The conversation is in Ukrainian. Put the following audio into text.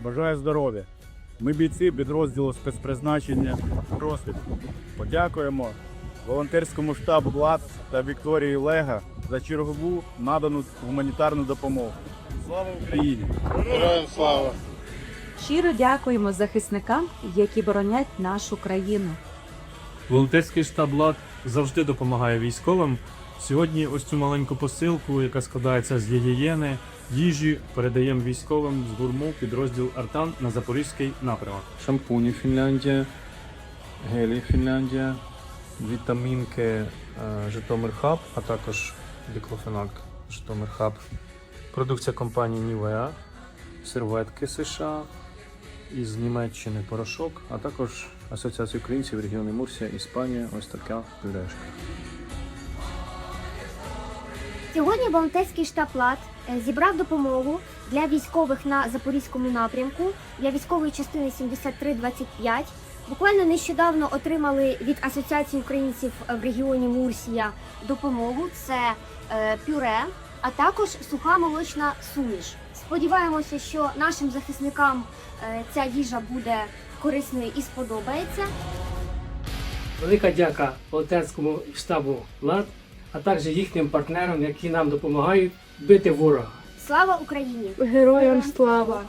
Бажаю здоров'я. Ми бійці підрозділу спецпризначення «Розвід». Подякуємо волонтерському штабу ВЛАД та Вікторії Лега за чергову надану гуманітарну допомогу. Слава Україні! Героям слава! Щиро дякуємо захисникам, які боронять нашу країну. Волонтерський штаб ЛАД завжди допомагає військовим. Сьогодні ось цю маленьку посилку, яка складається з гігієни, їжі, передаємо військовим з гурму підрозділ Артан на Запорізький напрямок. шампуні Фінляндія, гелі Фінляндія, вітамінки е, Житомир Хаб, а також диклофенак Житомир Хаб. Продукція компанії Nivea, серветки США, із Німеччини порошок, а також Асоціація українців регіону Мурсія, Іспанія, ось така пюрешка. Сьогодні волонтерський штаб ЛАД е, зібрав допомогу для військових на запорізькому напрямку для військової частини 7325. Буквально нещодавно отримали від Асоціації українців в регіоні Мурсія допомогу. Це е, пюре, а також суха молочна суміш. Сподіваємося, що нашим захисникам е, ця їжа буде корисною і сподобається. Велика дяка волонтерському штабу ЛАД, а також їхнім партнерам, які нам допомагають бити ворога. Слава Україні! Героям слава!